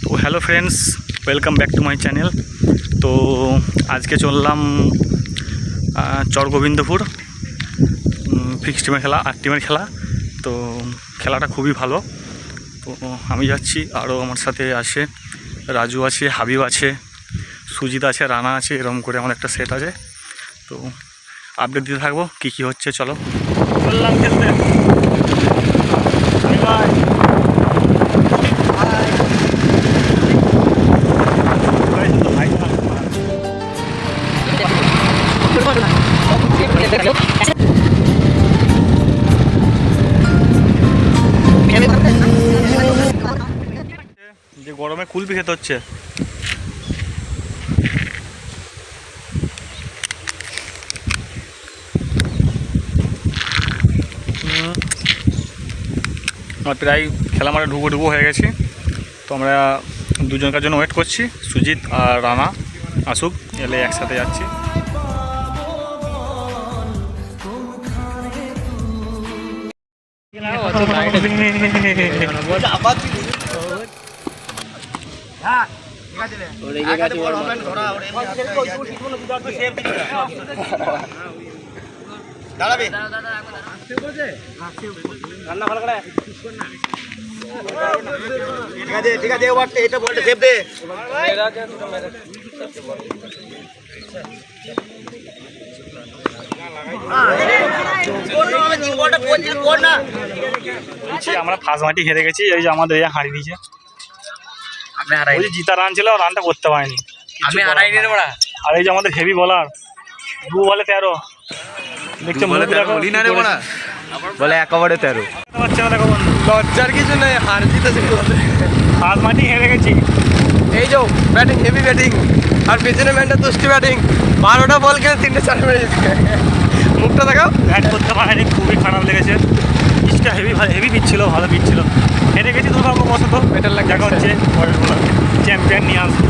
তো hello friends, welcome back to my channel. তো আজকে চললাম চরগোবিন্দপুর ফিক্সড টিমের খেলা, আট টিমের খেলা। তো খেলাটা খুবই ভালো। তো আমি যাচ্ছি, আরও আমার সাথে আছে রাজু আছে, হাবিব আছে, সুজিত আছে, রানা আছে এরকম করে আমার একটা সেট আছে। তো আপডেট দিতে থাকব, কী কী হচ্ছে, চলো। চললাম খেলতে। যে গরমে কুলপি খেতে হচ্ছে প্রায় খেলা মাঠে ঢুকো ঢুকো হয়ে গেছি। তো আমরা দুজনকার জন্য ওয়েট করছি, সুজিত আর রানা আসুক, এলে একসাথে যাচ্ছি। ঠিক আছে এটা সেভ দে বলছি আমরা ফার্স্ট মাটি হেরে গেছি এই যে আমাদের হারিয়ে দিয়েছে। আমি হারাই ওই যে জিতা রান ছিল রানটা করতে পারেনি। আমি হারাইনি আর এই যে আমাদের হেভি বলার দু বলে তেরো। বলে একেবারে তেরো লজ্জার কিছু নেই হার জিতেছে। ফার্স্ট মাটি হেরে গেছি। এই যে ব্যাটিং হেভি ব্যাটিং আর পেছনে ম্যানটা দুষ্টি ব্যাটিং বারোটা বল খেলে তিনটে চার মেরে মুখটা দেখাও। ব্যাট করতে পারেনি খুবই খারাপ লেগেছে। পিচটা হেভি হেভি পিচ ছিল ভালো পিচ ছিল। হেরে গেছি দুর্ভাগ্যবশত বেটার লাগে দেখা হচ্ছে চ্যাম্পিয়ন নিয়ে আসব।